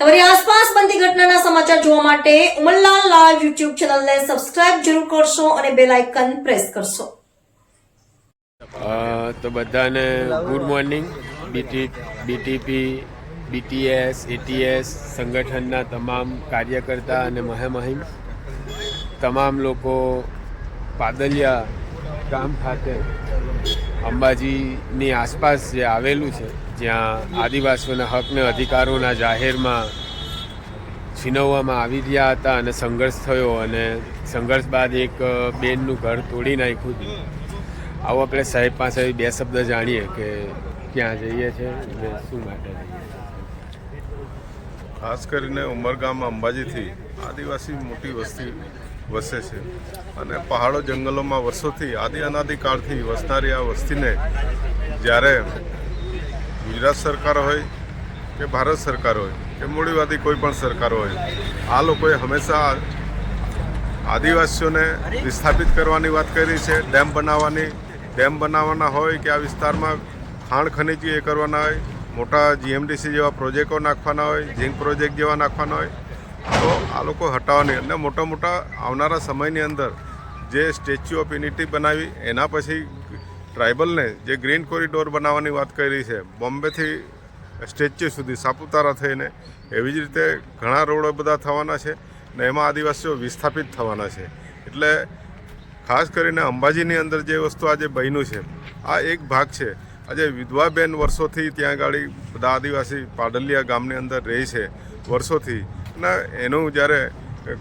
તમારી આસપાસ બનતી ઘટનાના સમાચાર જોવા માટે ઉમરલાલ લાલ યુટ્યુબ ચેનલને સબસ્ક્રાઇબ જરૂર કરશો અને બેલ આઇકન પ્રેસ કરશો. તો બધાને good morning BT BTP BTS ATS સંગઠનના તમામ કાર્યકર્તા અને મહેમહિમ, તમામ લોકો પાદલિયા ગામ ખાતે અંબાજીની આસપાસ જે આવેલું છે જ્યાં આદિવાસીઓના હકને અધિકારોના જાહેરમાં છીનવવામાં આવી રહ્યા હતા અને સંઘર્ષ થયો અને સંઘર્ષ બાદ એક બેનનું ઘર તોડી નાખ્યું હતું. આવો આપણે સાહેબ પાસે બે શબ્દ જાણીએ કે ક્યાં જઈએ છીએ અને શું માટે જઈએ ખાસ કરીને ઉમરગામ અંબાજીથી આદિવાસી મોટી વસ્તી વસે છે. અને પહાડો જંગલોમાં વર્ષોથી આદિ અનાદિકાળથી વસનારી આ વસ્તીને જ્યારે ગુજરાત સરકાર હોય કે ભારત સરકાર હોય કે મૂડીવાદી કોઈ પણ સરકાર હોય, આ લોકોએ હંમેશા આદિવાસીઓને વિસ્થાપિત કરવાની વાત કરી છે. ડેમ બનાવવાની, ડેમ બનાવવાના હોય કે આ વિસ્તારમાં ખાણ ખનીજ એ કરવાના હોય, મોટા જીએમડીસી જેવા પ્રોજેક્ટો નાખવાના હોય, ઝીંક પ્રોજેક્ટ જેવા નાખવાના હોય, તો આ લોકો હટાવવાની અને મોટા મોટા આવનારા સમયની અંદર જે સ્ટેચ્યુ ઓફ યુનિટી બનાવી, એના પછી ટ્રાઇબલને જે ગ્રીન કોરિડોર બનાવવાની વાત કરી છે, બોમ્બેથી સ્ટેચ્યુ સુધી સાપુતારા થઈને એવી જ રીતે ઘણા રોડો બધા થવાના છે ને એમાં આદિવાસીઓ વિસ્થાપિત થવાના છે. એટલે ખાસ કરીને અંબાજીની અંદર જે વસ્તુ આજે બન્યું છે, આ એક ભાગ છે. આજે વિધવાબેન વર્ષોથી ત્યાં ગાડી બધા આદિવાસી પાડલિયા ગામની અંદર રહે છે, વર્ષોથી. અને એનું જ્યારે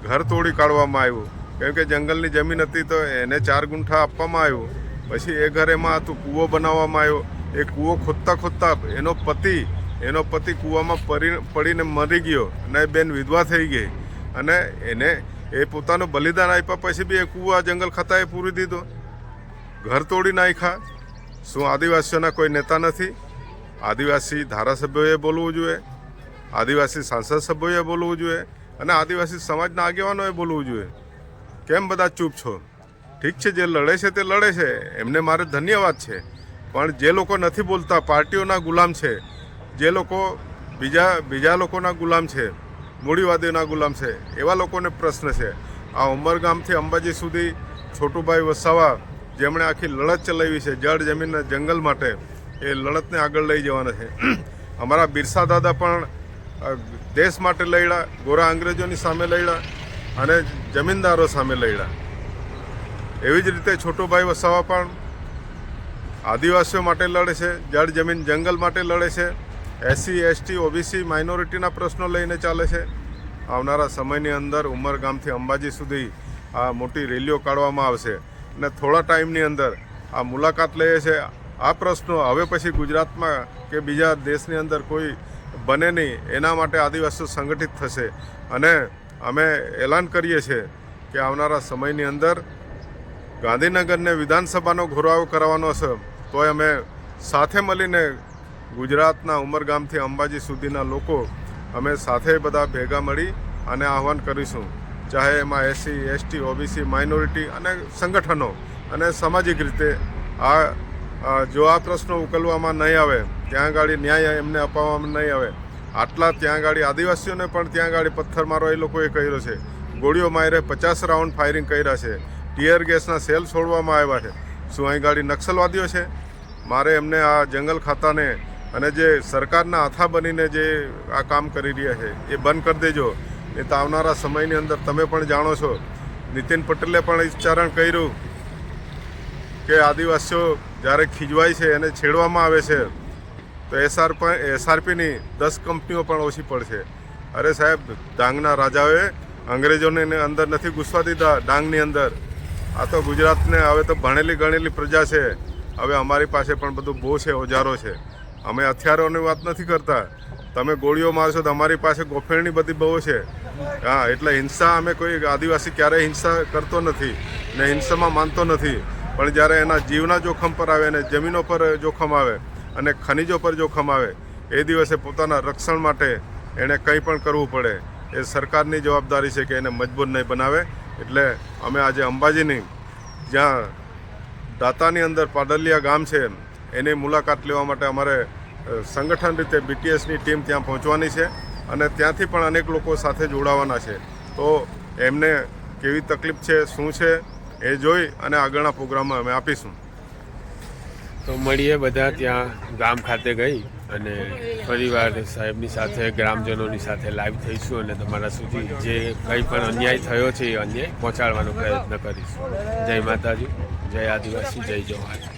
ઘર તોડી કાઢવામાં આવ્યું, કેમ કે જંગલની જમીન હતી તો એને ચાર ગુંઠા આપવામાં આવ્યું. પછી એ ઘર એમાં હતું, કૂવો બનાવવામાં આવ્યો. એ કૂવો ખોદતા ખોદતા એનો પતિ એનો પતિ કૂવામાં પડી પડીને મરી ગયો અને એ બેન વિધવા થઈ ગઈ. અને એને, એ પોતાનું બલિદાન આપ્યા પછી બી એ કૂવા જંગલ ખાતાએ પૂરી દીધો. ઘર તોડી નાખ્યા. શું આદિવાસીઓના કોઈ નેતા નથી? આદિવાસી ધારાસભ્યોએ બોલવું જોઈએ. આદિવાસી સાંસદ સભ્યોએ બોલવું જોઈએ. અને આદિવાસી સમાજના આગેવાનોએ બોલવું જોઈએ. કેમ બધા ચૂપ છો? ઠીક છે, જે લડે છે તે લડે છે. એમને મારે ધન્યવાદ છે. પણ જે લોકો નથી બોલતા, પાર્ટીઓના ગુલામ છે. જે લોકો બીજા બીજા લોકોના ગુલામ છે, મૂડીવાદીઓના ગુલામ છે, એવા લોકોને પ્રશ્ન છે. આ ઉમરગામથી અંબાજી સુધી છોટુભાઈ વસાવા, જેમણે આખી લડત ચલાવી છે, જળ જમીનના જંગલ માટે, એ લડતને આગળ લઈ જવાના છે. અમારા બિરસા દાદા પણ દેશ માટે લડ્યા, ગોરા અંગ્રેજોની સામે લડ્યા અને જમીનદારો સામે લડ્યા. એવી જ રીતે છોટોભાઈ વસાવા પણ આદિવાસીઓ માટે લડે છે, જળ જમીન જંગલ માટે લડે છે, એસસી, એસટી, ઓબીસી માઇનોરિટીના પ્રશ્નો લઈને ચાલે છે. આવનારા સમયની અંદર ઉમરગામથી અંબાજી સુધી આ મોટી રેલીઓ કાઢવામાં આવશે અને થોડા ટાઈમની અંદર આ મુલાકાત લઈએ છે. આ પ્રશ્નો હવે પછી ગુજરાતમાં કે બીજા દેશની અંદર કોઈ બને નહીં, એના માટે આદિવાસીઓ સંગઠિત થશે. અને અમે એલાન કરીએ છીએ કે આવનારા સમયની અંદર ગાંધીનગરને વિધાનસભાનો ઘોરાવો કરવાનો છે તોય અમે સાથે મળીને ગુજરાતના ઉમરગામથી અંબાજી સુધીના લોકો અમે સાથે બધા ભેગા મળી અને આહવાન કરીશું. ચાહે એમાં એસસી એસટી, ઓબીસી, માઇનોરિટી અને સંગઠનો અને સામાજિક રીતે આ જો આ પ્રશ્નો ઉકેલવામાં નહીં આવે, ત્યાં ગાડી ન્યાય એમને અપાવવામાં નહીં આવે, આટલા ત્યાં ગાડી આદિવાસીઓને પણ ત્યાં આગળ પથ્થરમારો એ લોકોએ કર્યો છે. ગોળીઓ મારે પચાસ રાઉન્ડ ફાયરિંગ કર્યા છે. ટીયર ગેસના સેલ છોડવામાં આવ્યા છે. શું અહીં ગાડી નક્સલવાદીઓ છે? મારે એમને આ જંગલ ખાતાને અને જે સરકારના હાથા બનીને જે આ કામ કરી રહ્યા છે, એ બંધ કરી દેજો. એ તો આવનારા સમયની અંદર તમે પણ જાણો છો. નીતિન પટેલે પણ ઉચ્ચારણ કર્યું કે આદિવાસીઓ જ્યારે ખીજવાય છે એને છેડવામાં આવે છે, તો એસઆર એસઆરપીની દસ કંપનીઓ પણ ઓછી પડશે. અરે સાહેબ, ડાંગના રાજાઓએ અંગ્રેજોને અંદર નથી ઘૂસવા દીધા, ડાંગની અંદર. આ તો ગુજરાતને હવે તો ભણેલી ગણેલી પ્રજા છે. હવે અમારી પાસે પણ બધું બહુ છે, ઓજારો છે. અમે હથિયારોની વાત નથી કરતા. તમે ગોળીઓ મારશો તો અમારી પાસે ગોફેણની બધી બહુ છે. હા, એટલે હિંસા અમે કોઈ આદિવાસી ક્યારેય હિંસા કરતો નથી ને હિંસામાં માનતો નથી. પણ જ્યારે એના જીવના જોખમ પર આવે અને જમીનો પર જોખમ આવે અને ખનિજો પર જોખમ આવે, એ દિવસે પોતાના રક્ષણ માટે એણે કંઈ પણ કરવું પડે. એ સરકારની જવાબદારી છે કે એને મજબૂત નહીં બનાવે. એટલે અમે આજે અંબાજીની જ્યાં દાતાની અંદર પાડલિયા ગામ છે, એની મુલાકાત લેવા માટે અમારે સંગઠન રીતે બીટીએસની ટીમ ત્યાં પહોંચવાની છે અને ત્યાંથી પણ અનેક લોકો સાથે જોડાવાના છે. તો એમને કેવી તકલીફ છે, શું છે, એ જોઈ અને આગળના પ્રોગ્રામમાં અમે આપીશું. તો મળીએ બધા ત્યાં ગામ ખાતે ગઈ. અને પરિવાર સાહેબની સાથે, ગ્રામજનોની સાથે લાઈવ થઈશું અને તમારા સુધી જે કંઈ પણ અન્યાય થયો છે એ અન્યાય પહોંચાડવાનો પ્રયત્ન કરીશું. જય માતાજી, જય આદિવાસી, જય જવાન.